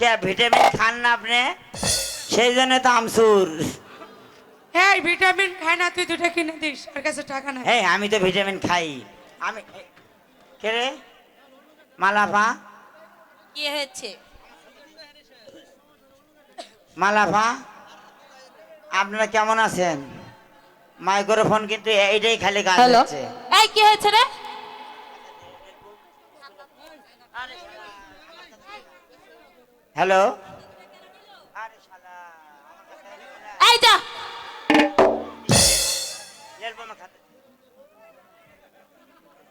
K vitamin খান না আপনি? সেই জন্য তো আমসুর হ্যাঁ ভিটামিন খায় না তুই দুটো কিনে দিস আর কাছে টাকা নাই। এই আমি তো ভিটামিন খাই। আমি কে রে? মালাফা? কি হয়েছে? মালাফা আপনারা কেমন আছেন? মাইক্রোফোন কিন্তু এইটাই খালি কাজ হচ্ছে। এই কি হয়েছে রে? Hello?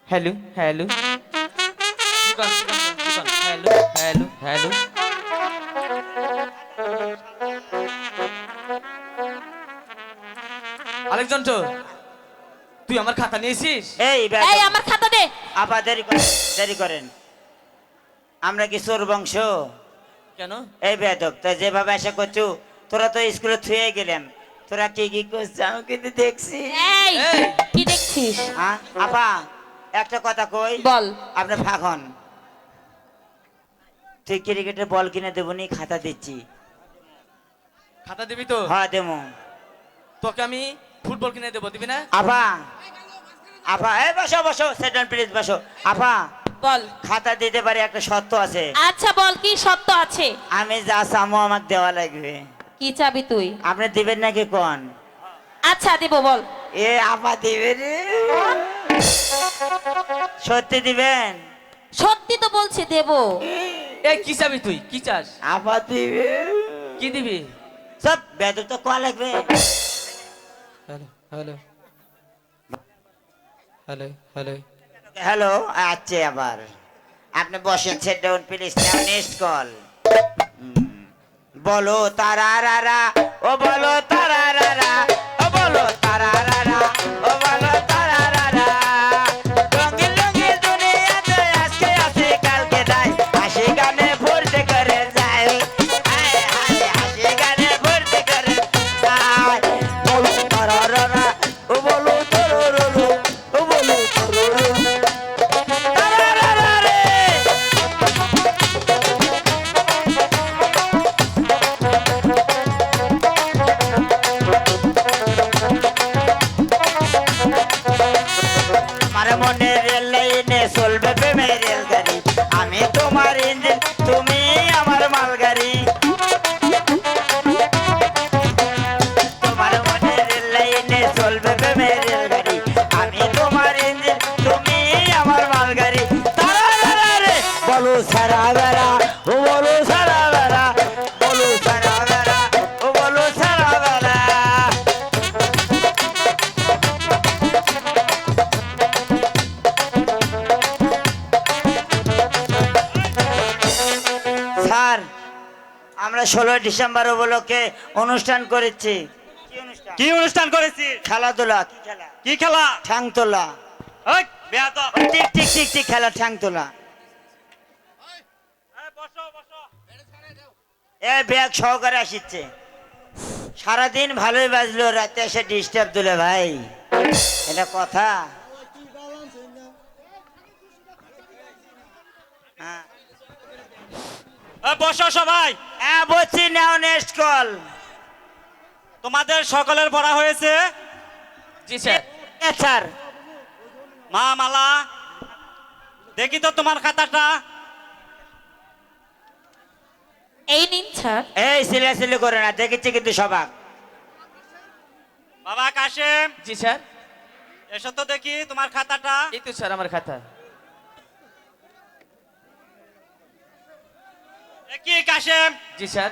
Hello hello hello hello. Hello Alexander তুই আমার খাতা নিয়েছিস? এই এই আমার খাতা দে। আপা দেরি করেন দেরি করেন। আমরা কি চোর বংশ? কেন? এই বেদক তা যেভাবে আশা করছ তোরা তো স্কুলে থুয়ে গেলাম তোরা কি কি করছিস আমি কিন্তু দেখছি। এই এই। কি দেখছিস? হ্যাঁ? আপা একটা কথা কই? বল। আপনি ফাঁকন তুই ক্রিকেটের বল কিনে দেবো নি খাতা দিচ্ছি। খাতা দিবি তো? হ্যাঁ দেবো। তোকে আমি ফুটবল কিনে দেবো দিবি না? আপা আপা এই বসো বসো সেটন প্লিজ বসো। আপা বল। খাতা দিতে পারি একটা শর্ত আছে। আচ্ছা বল কি সত্য আছে? আমি যা চামো আমাকে দেওয়া লাগবে। কি চাবি তুই? আপনি দিবেন নাকি কোন? আচ্ছা দেব বল। এ আপা দিবে রে। সত্যি দিবেন? সত্যি তো বলছি দেব। এই কি চাবি তুই? কি চাস? আপা দিবে। কি দিবি? সব বেদক তো কোয়া লাগবে? Hello hello. Hello hello. Hello, আছে আবার। আপনি বসেন sit down please next call বলো তারা রারা ও বলো তারা রারা ও বলো তারা বলো ও বলো সারা বলো সারা ও বলো সারা স্যার আমরা ষোলোই ডিসেম্বর উপলক্ষে অনুষ্ঠান করেছি। কি অনুষ্ঠান? করেছি? খেলাধুলা। কি খেলা? কি খেলা ঠ্যাং তোলা ঠিক ঠিক ঠিক ঠিক খেলা ঠ্যাং তোলা এই, বসো, বসো। এ ব্যাগ সহকারে আসিচ্ছে। সারাদিন ভালোই বাজলো রাতে এসে ডিস্টার্ব দিলে ভাই। এটা কথা। হ্যাঁ। বসো সবাই। হ্যাঁ বলছি নাও নেক্সট কল তোমাদের সকলের পড়া হয়েছে? জি স্যার। স্যার। মা মালা দেখি তো তোমার খাতাটা। এই নিন স্যার এই সিলে করে না দেখেছি কিন্তু সবাক। বাবা কাশেম। জি স্যার। এসো তো দেখি তোমার খাতাটা। এই তো স্যার আমার খাতা। দেখি কাশেম। জি স্যার।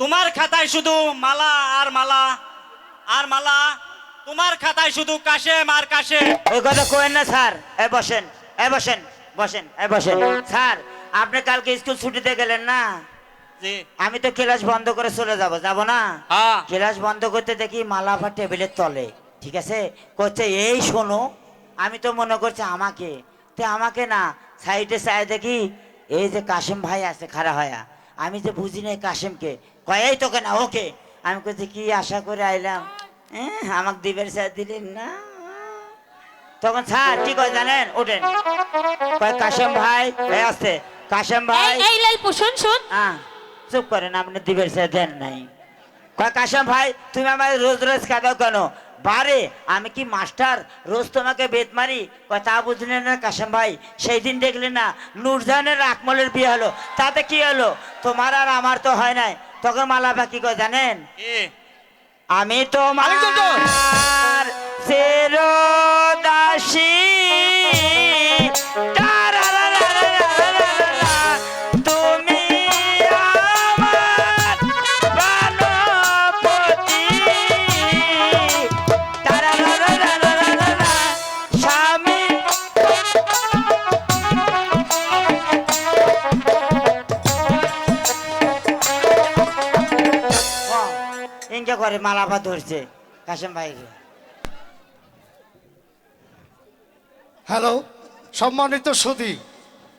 তোমার খাতায় শুধু মালা আর মালা আর মালা। তোমার খাতায় শুধু কাশেম আর কাশেম। ওই কথা কোয়েন না স্যার। এ বসেন এ বসেন বসেন এ বসেন। স্যার আপনি কালকে স্কুল ছুটিতে গেলেন না? আমি তো ক্লাস বন্ধ করে চলে যাব যাব না? হ্যাঁ। ক্লাস বন্ধ করতে দেখি মালাফা টেবিলের তলে ঠিক আছে? করছে এই শোনো আমি তো মনে করছি আমাকে। তে আমাকে না সাইডে চাই দেখি এই যে কাশেম ভাই আছে খাড়া হয়া আমি যে বুঝি নাই কাশেমকে কয় এই তোকে না ওকে? আমি করছি কি আশা করে আইলাম? আমাকে দিবের স্যার দিলেন না। তখন স্যার কি কয় জানেন? ওঠেন। কয় কাশেম ভাই আসতে কাশেম ভাই। এই লালপু শোন শোন। আহ, চুপ করেন আপনি দিবের সে দেন নাই। কয় কাশেম ভাই তুমি আমার রোজ রোজ কাঁদাও কেন? বারে আমি কি মাস্টার? রোজ তোমাকে বেদ মারি? কয় তা বুঝলে না কাশেম ভাই সেই দিন দেখলে না নূরজাহানের আকমলের বিয়ে হলো। তাতে কি হলো? তোমার আর আমার তো হয় নাই। তখন মালাপা কি কয় জানেন? আমি তোমার দাসী ইনকে করে মালাপা ধরছে, কাশেম ভাই হ্যালো, সম্মানিত সুদী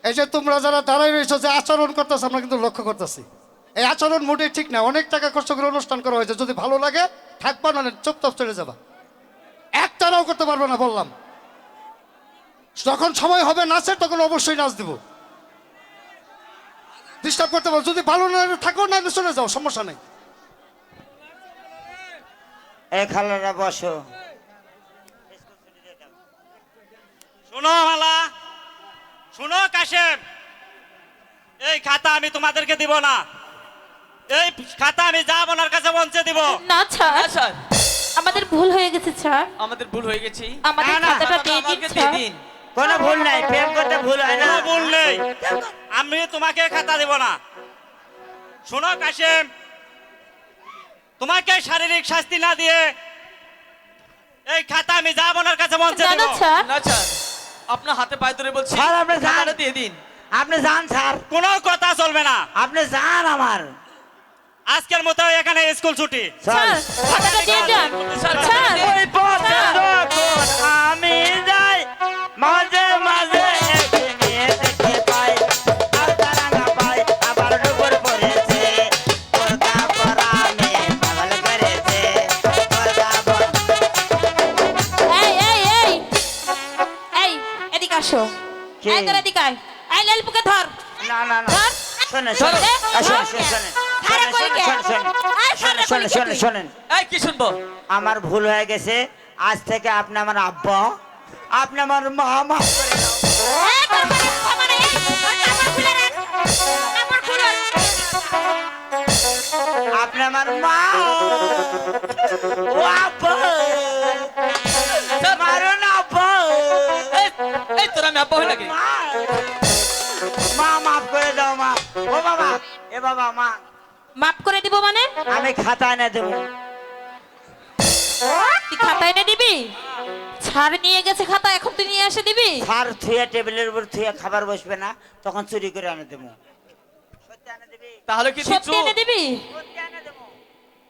এই যে তোমরা যারা দাঁড়াই রয়েছো যে আচরণ করতেছে, আমরা কিন্তু লক্ষ্য করতেছি। এই আচরণ মোটেই ঠিক না, অনেক টাকা খরচ করে অনুষ্ঠান করা হয়েছে, যদি ভালো লাগে, থাকবা না চুপচাপ চলে যাবা। এক একটারাও করতে পারবে না, বললাম। যখন সময় হবে নাচের তখন অবশ্যই নাচ দিব। ডিস্টার্ব করতে পারো, যদি ভালো না থাকো না চলে যাও, সমস্যা নেই। এ খালারা বসো। শোনো মালা শোনো কাশেম। এই খাতা আমি তোমাদেরকে দিব না। এই খাতা আমি যা ওনার কাছে পৌঁছে দিব। না স্যার। আমাদের ভুল হয়ে গেছে ছাড় আমাদের ভুল হয়ে গেছি। আমাদের খাতাটা দিয়ে দিন দিন। কোনো ভুল নাই প্রেম করতে ভুল হয় না। ভুল নেই। আমি তোমাকে খাতা দিব না। শোনো কাশেম। তোমাকে শারীরিক শাস্তি না দিয়ে এই খাতা আমি যা ওনার কাছে মঞ্চে না দিব। না না স্যার। আপনার হাতে পায়ে ধরে বলছি স্যার, আপনি যান। খাতাটা দিয়ে দিন। আপনি যান স্যার। কোনো কথা চলবে না। আপনি যান আমার। আজকের মতো এখানে স্কুল ছুটি। স্যার। খাতাটা দিয়ে যান। আসো। তোর আয়। লালপুকে ধর। না না না। শোনেন। শোনেন। শোনেন শোনেন শোনেন। শোনেন, শোনেন, এই, কে শুনব? আমার ভুল হয়ে গেছে। আজ থেকে আপনি আমার আব্বা। আপনি আমার মা মাফ করে রাখ। আপনি আমার মা। ও আব্বা। আব্বা হই নাকি মা মা মাফ করে দাও মা। ও বাবা এ বাবা মা। মাপ করে দিব মানে? আমি খাতা এনে দেবো। তুই খাতা এনে দিবি? ছাড় নিয়ে গেছে খাতা এখন তুই নিয়ে এসে দিবি? সার থুয়ে টেবিলের উপর থুয়ে খাবার বসবে না তখন চুরি করে এনে দেবো। সত্যি তাহলে কি সত্যি এনে দিবি?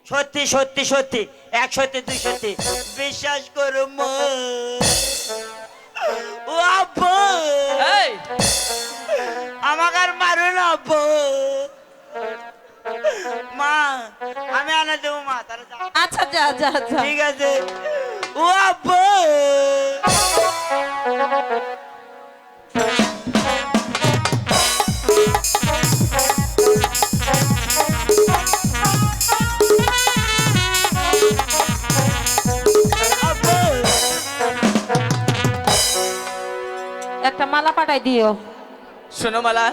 সত্যি সত্যি সত্যি সত্যি এক সত্যি দুই সত্যি। বিশ্বাস করো মা। আমাকে আর মারো না আব্বু মা আমি আনা দেবো মা তারা আচ্ছা যা যা। ঠিক আছে। ও আব্বু। একটা মালা পাঠাই দিও। শোনো মালা